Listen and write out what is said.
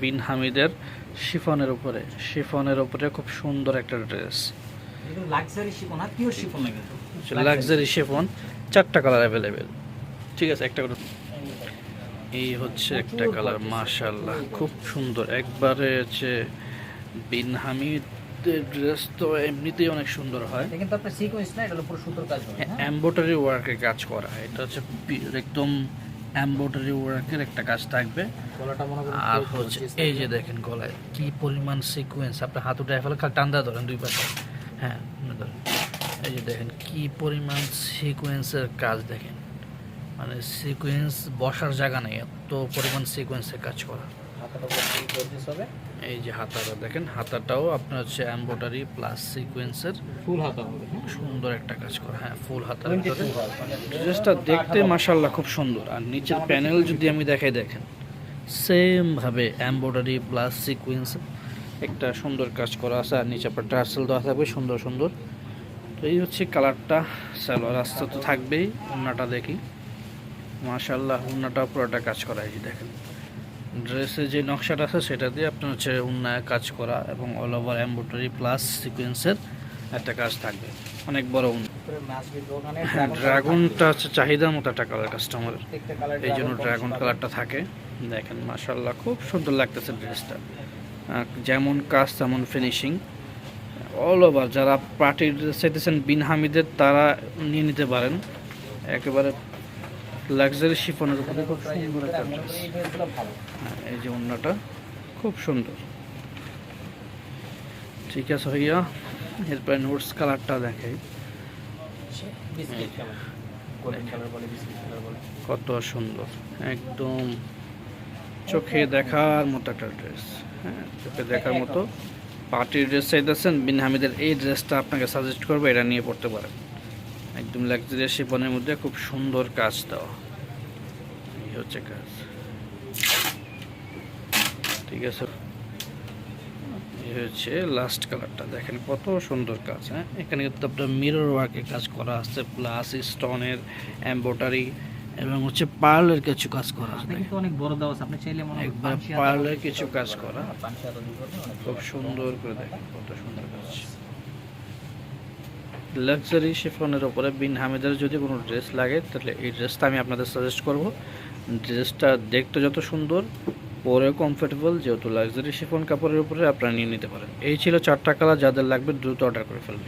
বিন হামিদের শিফনের উপরে। শিফনের উপরে খুব সুন্দর একটা ড্রেস। লাক্সারি শিফন চারটা কালার অ্যাভেলেবেল ঠিক আছে একটা করে। এই হচ্ছে একটা কালার মাশাল্লাহ খুব সুন্দর। একবারে হচ্ছে বিন হামিদের ড্রেস তো এমনিতেই অনেক সুন্দর হয়। কিন্তু আপনার সিকোয়েন্স না এটা পুরো সুতোর কাজ হবে হ্যাঁ? এম্বোটারি ওয়ার্কের কাজ করা। এটা হচ্ছে একদম এম্বোটারি ওয়ার্কের একটা কাজ থাকবে। গলাটা আর হচ্ছে এই যে দেখেন গলায় কি পরিমাণ সিকোয়েন্স আপনার হাত উঠে ফেলে খালি টান্দা ধরেন দুই পাশে। হ্যাঁ আপনি ধরেন এই যে দেখেন কি পরিমাণ সিকোয়েন্সের কাজ দেখেন। মানে সিকোয়েন্স বসার জায়গা নেই এত পরিমাণ সিকোয়েন্সের কাজ করা। এই যে হাতাটা দেখেন হাতাটাও আপনার হচ্ছে প্লাস সিকোয়েন্সের ফুল হাতা হবে হ্যাঁ? সুন্দর একটা কাজ করা হ্যাঁ ফুল হাতার মানে ড্রেসটা দেখতে মাসাল্লাহ খুব সুন্দর। আর নিচের প্যানেল যদি আমি দেখাই দেখেন সেম ভাবে প্লাস সিকুয়েন্স একটা সুন্দর কাজ করা আছে আর নিচে আপনার টার্সেল দেওয়া থাকবে সুন্দর সুন্দর। তো এই হচ্ছে কালারটা সালোয়ার রাস্তা তো থাকবেই উন্নাটা দেখি। মাশাল্লাহ উন্নাটা পুরোটা কাজ করা এই যে দেখেন। ড্রেসে যে নকশাটা আছে সেটা দিয়ে আপনার হচ্ছে উন্নায় কাজ করা এবং অল ওভার এমব্রয়ডারি প্লাস সিকুয়েন্সের একটা কাজ থাকবে। অনেক বড় উন্না পুরো মাসবি দোকানে হ্যাঁ ড্রাগনটা হচ্ছে চাহিদার মতো একটা কালার কাস্টমারের এই জন্য ড্রাগন কালারটা থাকে। দেখেন মাশাল্লাহ খুব সুন্দর লাগতেছে ড্রেসটা যেমন কাজ তেমন ফিনিশিং অল ওভার যারা পার্টির চাইতেছেন বিন হামিদের তারা নিয়ে নিতে পারেন। একেবারে লাক্সারি শিফনের উপরে খুব সুন্দর একটা ড্রেস হ্যাঁ, এই যে অন্যটা খুব সুন্দর। ঠিক আছে ভাইয়া এরপরে নোটস কালারটা দেখাই। কত সুন্দর একদম চোখে দেখার মতো একটা ড্রেস হ্যাঁ চোখে দেখার মতো। পার্টির ড্রেস চাইতেছেন বিন হামিদের এই ড্রেসটা আপনাকে সাজেস্ট করব এটা নিয়ে পড়তে পারেন। একদম লাক্সারিয়াস শিপনের মধ্যে খুব সুন্দর কাজ দেওয়া। এই হচ্ছে কাজ। ঠিক আছে। এই হচ্ছে লাস্ট কালারটা দেখেন কত সুন্দর কাজ হ্যাঁ? এখানে কিন্তু আপনার মিরর ওয়ার্কের কাজ করা আছে প্লাস স্টোনের এম্বোটারি এবং হচ্ছে পার্লের কিছু কাজ করা আছে। অনেক বড় দেওয়া আপনি চাইলে একবার পার্লের কিছু কাজ করা। খুব সুন্দর করে দেখেন কত সুন্দর। লাক্সারি শিফনের ওপরে বিন হামিদের যদি কোনো ড্রেস লাগে, তাহলে এই ড্রেসটা আমি আপনাদের সাজেস্ট করব। ড্রেসটা দেখতে যত সুন্দর পরে কমফোর্টেবল যেহেতু লাক্সারি শিফন কাপড়ের উপরে আপনারা নিয়ে নিতে পারেন। এই ছিল চারটা কালার যাদের লাগবে দ্রুত অর্ডার করে ফেলবে